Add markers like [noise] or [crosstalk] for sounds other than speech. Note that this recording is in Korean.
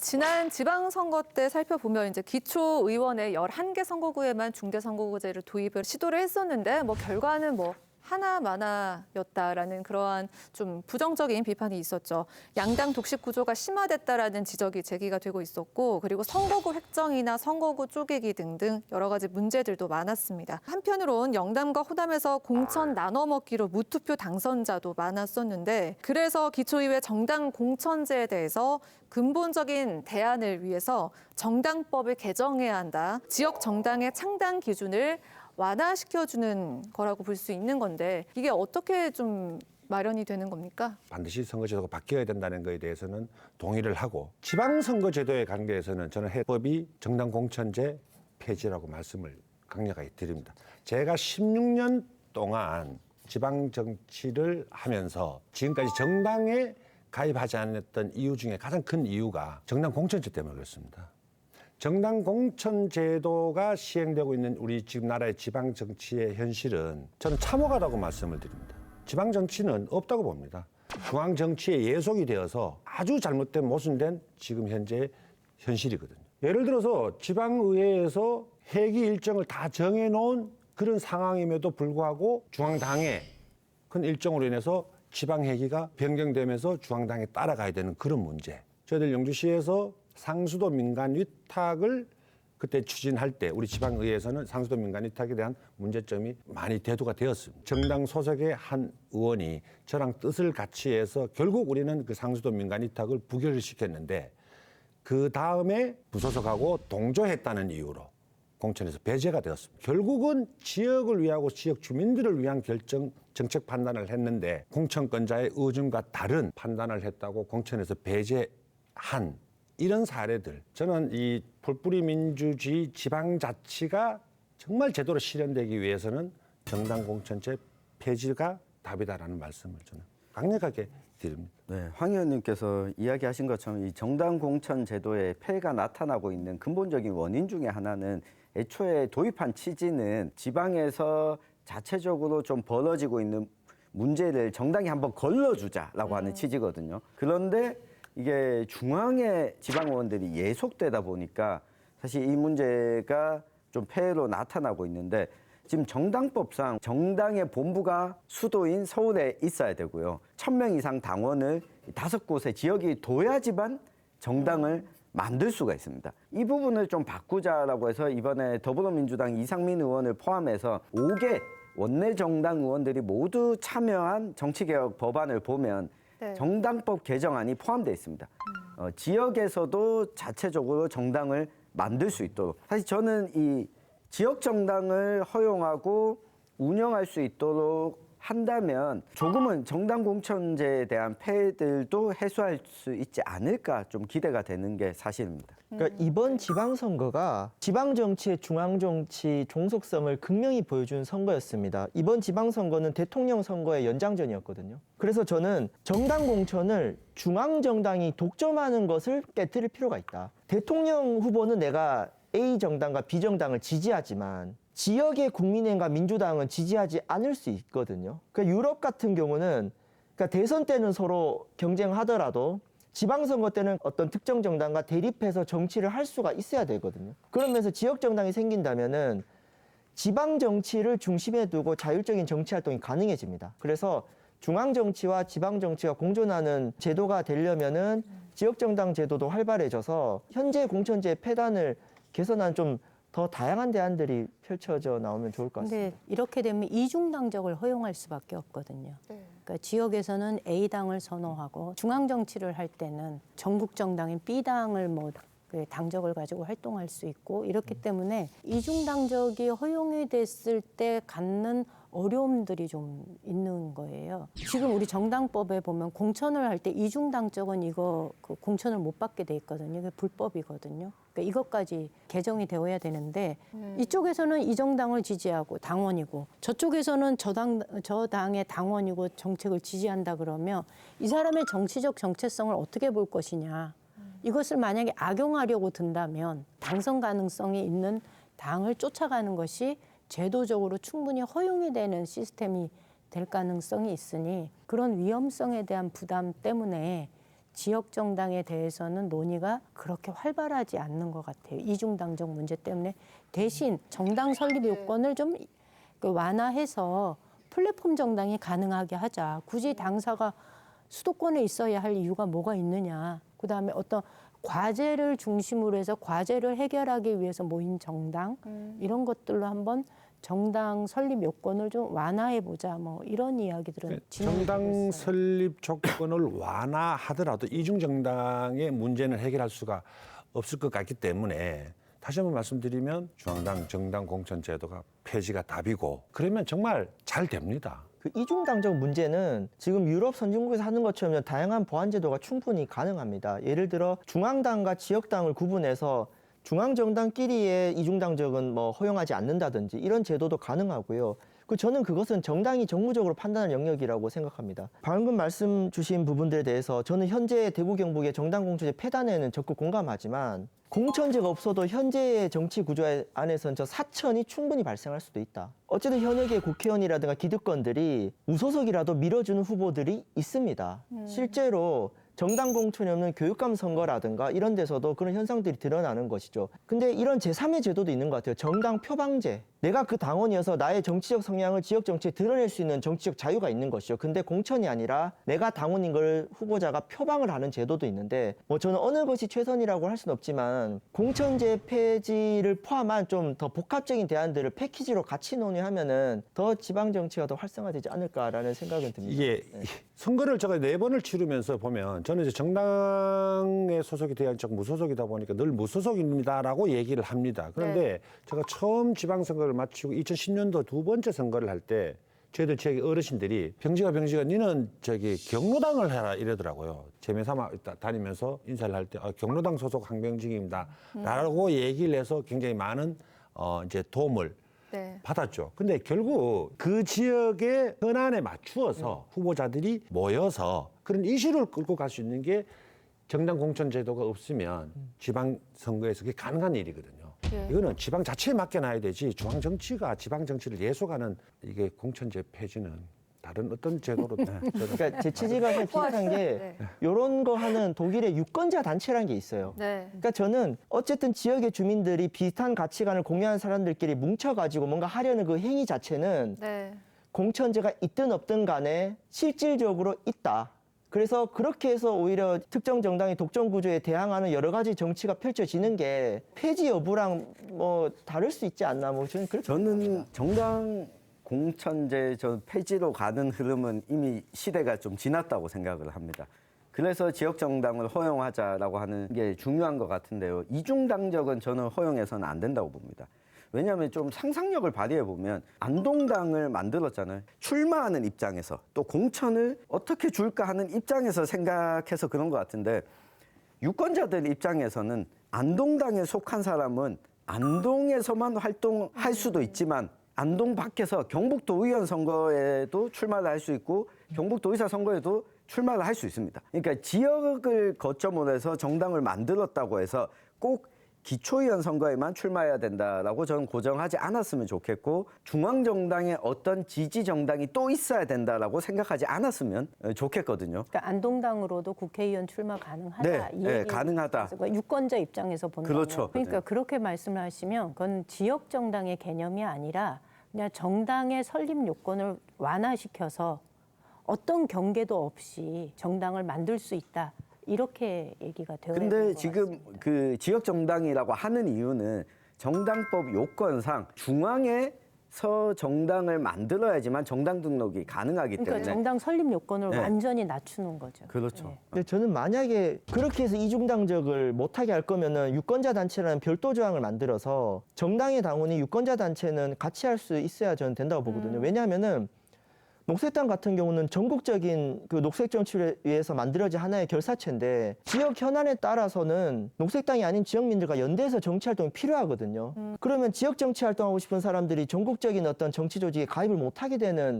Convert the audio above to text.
지난 지방선거 때 살펴보면 이제 기초의원의 11개 선거구에만 중대선거구제를 도입을 시도를 했었는데 뭐 결과는 뭐 하나마나였다라는 그러한 좀 부정적인 비판이 있었죠. 양당 독식 구조가 심화됐다라는 지적이 제기가 되고 있었고 그리고 선거구 획정이나 선거구 쪼개기 등등 여러 가지 문제들도 많았습니다. 한편으론 영남과 호남에서 공천 나눠 먹기로 무투표 당선자도 많았었는데 그래서 기초의회 정당 공천제에 대해서 근본적인 대안을 위해서 정당법을 개정해야 한다. 지역 정당의 창당 기준을 완화시켜주는 거라고 볼 수 있는 건데 이게 어떻게 좀 마련이 되는 겁니까? 반드시 선거제도가 바뀌어야 된다는 것에 대해서는 동의를 하고 지방선거제도에 관계해서는 저는 해법이 정당 공천제 폐지라고 말씀을 강력하게 드립니다. 제가 16년 동안 지방 정치를 하면서 지금까지 정당에 가입하지 않았던 이유 중에 가장 큰 이유가 정당 공천제 때문에 그렇습니다. 정당 공천 제도가 시행되고 있는 우리 지금 나라의 지방 정치의 현실은 저는 참혹하다고 말씀을 드립니다. 지방 정치는 없다고 봅니다. 중앙 정치의 예속이 되어서 아주 잘못된 모순된 지금 현재 현실이거든요. 예를 들어서 지방의회에서 회기 일정을 다 정해놓은 그런 상황임에도 불구하고 중앙당의 큰 일정으로 인해서 지방 회기가 변경되면서 중앙당에 따라가야 되는 그런 문제. 저희들 영주시에서 상수도 민간 위탁을 그때 추진할 때 우리 지방의회에서는 상수도 민간 위탁에 대한 문제점이 많이 대두가 되었습니다. 정당 소속의 한 의원이 저랑 뜻을 같이 해서 결국 우리는 그 상수도 민간 위탁을 부결을 시켰는데 그 다음에 부소속하고 동조했다는 이유로 공천에서 배제가 되었습니다. 결국은 지역을 위하고 지역 주민들을 위한 결정 정책 판단을 했는데 공천권자의 의중과 다른 판단을 했다고 공천에서 배제한 이런 사례들 저는 이 풀뿌리 민주주의 지방자치가 정말 제대로 실현되기 위해서는 정당 공천제 폐지가 답이다라는 말씀을 저는 강력하게 드립니다. 네, 황 의원님께서 이야기하신 것처럼 이 정당 공천 제도의 폐해가 나타나고 있는 근본적인 원인 중에 하나는 애초에 도입한 취지는 지방에서 자체적으로 좀 벌어지고 있는 문제를 정당이 한번 걸러주자라고 하는 취지거든요. 그런데 이게 중앙의 지방 의원들이 예속되다 보니까 사실 이 문제가 좀 폐해로 나타나고 있는데 지금 정당법상 정당의 본부가 수도인 서울에 있어야 되고요. 천 명 이상 당원을 다섯 곳의 지역이 둬야지만 정당을 만들 수가 있습니다. 이 부분을 좀 바꾸자라고 해서 이번에 더불어민주당 이상민 의원을 포함해서 5개 원내 정당 의원들이 모두 참여한 정치개혁 법안을 보면 네. 정당법 개정안이 포함되어 있습니다. 어, 지역에서도 자체적으로 정당을 만들 수 있도록 사실 저는 이 지역 정당을 허용하고 운영할 수 있도록 한다면 조금은 정당 공천제에 대한 폐해들도 해소할 수 있지 않을까 좀 기대가 되는 게 사실입니다. 그러니까 이번 지방선거가 지방정치의 중앙정치 종속성을 극명히 보여준 선거였습니다. 이번 지방선거는 대통령 선거의 연장전이었거든요. 그래서 저는 정당 공천을 중앙정당이 독점하는 것을 깨뜨릴 필요가 있다. 대통령 후보는 내가 A 정당과 B 정당을 지지하지만 지역의 국민의힘과 민주당은 지지하지 않을 수 있거든요. 그러니까 유럽 같은 경우는 그러니까 대선 때는 서로 경쟁하더라도 지방선거 때는 어떤 특정 정당과 대립해서 정치를 할 수가 있어야 되거든요. 그러면서 지역 정당이 생긴다면은 지방 정치를 중심에 두고 자율적인 정치 활동이 가능해집니다. 그래서 중앙 정치와 지방 정치가 공존하는 제도가 되려면은 지역 정당 제도도 활발해져서 현재 공천제 폐단을 개선한 좀 더 다양한 대안들이 펼쳐져 나오면 좋을 것 같습니다. 근데 이렇게 되면 이중당적을 허용할 수밖에 없거든요. 그러니까 지역에서는 A 당을 선호하고 중앙 정치를 할 때는 전국 정당인 B 당을 뭐 그 당적을 가지고 활동할 수 있고 이렇기 때문에 이중당적이 허용이 됐을 때 갖는 어려움들이 좀 있는 거예요. 지금 우리 정당법에 보면 공천을 할 때 이중당적은 이거 그 공천을 못 받게 돼 있거든요. 이게 불법이거든요. 그러니까 이것까지 개정이 되어야 되는데 이쪽에서는 이 정당을 지지하고 당원이고 저쪽에서는 저당 저 당의 당원이고 정책을 지지한다 그러면 이 사람의 정치적 정체성을 어떻게 볼 것이냐. 이것을 만약에 악용하려고 든다면 당선 가능성이 있는 당을 쫓아가는 것이 제도적으로 충분히 허용이 되는 시스템이 될 가능성이 있으니 그런 위험성에 대한 부담 때문에 지역 정당에 대해서는 논의가 그렇게 활발하지 않는 것 같아요. 이중 당적 문제 때문에 대신 정당 설립 요건을 좀그 완화해서 플랫폼 정당이 가능하게 하자. 굳이 당사가 수도권에 있어야 할 이유가 뭐가 있느냐. 그다음에 어떤 과제를 중심으로 해서 과제를 해결하기 위해서 모인 정당 이런 것들로 한번 정당 설립 요건을 좀 완화해 보자. 뭐 이런 이야기들은 되고 정당. 설립 조건을 [laughs] 완화하더라도 이중 정당의 문제는 해결할 수가 없을 것 같기 때문에 다시 한번 말씀드리면 중앙당 정당 공천 제도가 폐지가 답이고 그러면 정말 잘 됩니다. 그 이중당적 문제는 지금 유럽 선진국에서 하는 것처럼 다양한 보완 제도가 충분히 가능합니다. 예를 들어 중앙당과 지역당을 구분해서 중앙정당끼리의 이중당적은 뭐 허용하지 않는다든지 이런 제도도 가능하고요. 그 저는 그것은 정당이 정무적으로 판단할 영역이라고 생각합니다. 방금 말씀 주신 부분들에 대해서 저는 현재 대구 경북의 정당 공천제 폐단에는 적극 공감하지만 공천제가 없어도 현재의 정치 구조 안에서는 저 사천이 충분히 발생할 수도 있다. 어쨌든 현역의 국회의원이라든가 기득권들이 무소속이라도 밀어주는 후보들이 있습니다. 실제로 정당 공천이 없는 교육감 선거라든가 이런 데서도 그런 현상들이 드러나는 것이죠. 근데 이런 제3의 제도도 있는 것 같아요. 정당 표방제. 내가 그 당원이어서 나의 정치적 성향을 지역 정치에 드러낼 수 있는 정치적 자유가 있는 것이죠. 근데 공천이 아니라 내가 당원인 걸 후보자가 표방을 하는 제도도 있는데 뭐 저는 어느 것이 최선이라고 할 수는 없지만 공천제 폐지를 포함한 좀 더 복합적인 대안들을 패키지로 같이 논의하면은 더 지방 정치가 더 활성화되지 않을까라는 생각은 듭니다. 이게 선거를 제가 네 번을 치르면서 보면 저는 이제 정당에 소속이 돼야 적 무소속이다 보니까 늘 무소속입니다라고 얘기를 합니다. 그런데 제가 처음 지방 선거를 마치고 2010년도 두 번째 선거를 할 때 저희들 지역의 어르신들이 병지가 병지가 니는 저기 경로당을 해라 이러더라고요. 재미 삼아 있다- 다니면서 인사를 할 때 아, 경로당 소속 항병직입니다라고 얘기를 해서 굉장히 많은 어 이제 도움을 네. 받았죠. 근데 결국 그 지역의 현안에 맞추어서 후보자들이 모여서 그런 이슈를 끌고 갈 수 있는 게 정당 공천 제도가 없으면 지방 선거에서 그게 가능한 일이거든요. 예. 이거는 지방 자체에 맡겨놔야 되지 중앙 정치가 지방 정치를 예속하는 이게 공천제 폐지는 다른 어떤 제도로 [laughs] 네, 그러니까 제 취지가 좀 비슷한 게 네. 이런 거 하는 독일의 유권자 단체라는 게 있어요. 네. 그러니까 저는 어쨌든 지역의 주민들이 비슷한 가치관을 공유하는 사람들끼리 뭉쳐가지고 뭔가 하려는 그 행위 자체는 네. 공천제가 있든 없든 간에 실질적으로 있다. 그래서 그렇게 해서 오히려 특정 정당의 독점 구조에 대항하는 여러 가지 정치가 펼쳐지는 게 폐지 여부랑 뭐 다를 수 있지 않나 뭐 저는 그렇게 저는 정당 공천제 저 폐지로 가는 흐름은 이미 시대가 좀 지났다고 생각을 합니다. 그래서 지역 정당을 허용하자라고 하는 게 중요한 것 같은데요. 이중 당적은 저는 허용해서는 안 된다고 봅니다. 왜냐하면 좀 상상력을 발휘해 보면 안동당을 만들었잖아요. 출마하는 입장에서 또 공천을 어떻게 줄까 하는 입장에서 생각해서 그런 것 같은데 유권자들 입장에서는 안동당에 속한 사람은 안동에서만 활동할 수도 있지만 안동 밖에서 경북도 의원 선거에도 출마를 할 수 있고 경북도 의사 선거에도 출마를 할 수 있습니다. 그러니까 지역을 거점으로 해서 정당을 만들었다고 해서 꼭 기초의원 선거에만 출마해야 된다라고 저는 고정하지 않았으면 좋겠고 중앙정당에 어떤 지지 정당이 또 있어야 된다라고 생각하지 않았으면 어, 좋겠거든요. 그러니까 안동당으로도 국회의원 출마 가능하다. 네, 이 네. 가능하다. 그래서 유권자 입장에서 본다면 그렇죠. 그러니까 네. 그렇게 말씀을 하시면 그건 지역 정당의 개념이 아니라 그냥 정당의 설립 요건을 완화시켜서 어떤 경계도 없이 정당을 만들 수 있다. 이렇게 얘기가 되어 있는 근데 것 지금 같습니다. 그 지역 정당이라고 하는 이유는 정당법 요건상 중앙에 서 정당을 만들어야지만 정당 등록이 가능하기 그러니까 때문에 정당 설립 요건을 네. 완전히 낮추는 거죠. 그렇죠. 네. 근데 저는 만약에 그렇게 해서 이중당적을 못하게 할 거면은 유권자 단체라는 별도 조항을 만들어서 정당의 당원이 유권자 단체는 같이 할 수 있어야 저는 된다고 보거든요. 왜냐하면은 녹색당 같은 경우는 전국적인 그 녹색 정치를 위해서 만들어진 하나의 결사체인데 지역 현안에 따라서는 녹색당이 아닌 지역민들과 연대해서 정치 활동이 필요하거든요. 그러면 지역 정치 활동하고 싶은 사람들이 전국적인 어떤 정치 조직에 가입을 못하게 되는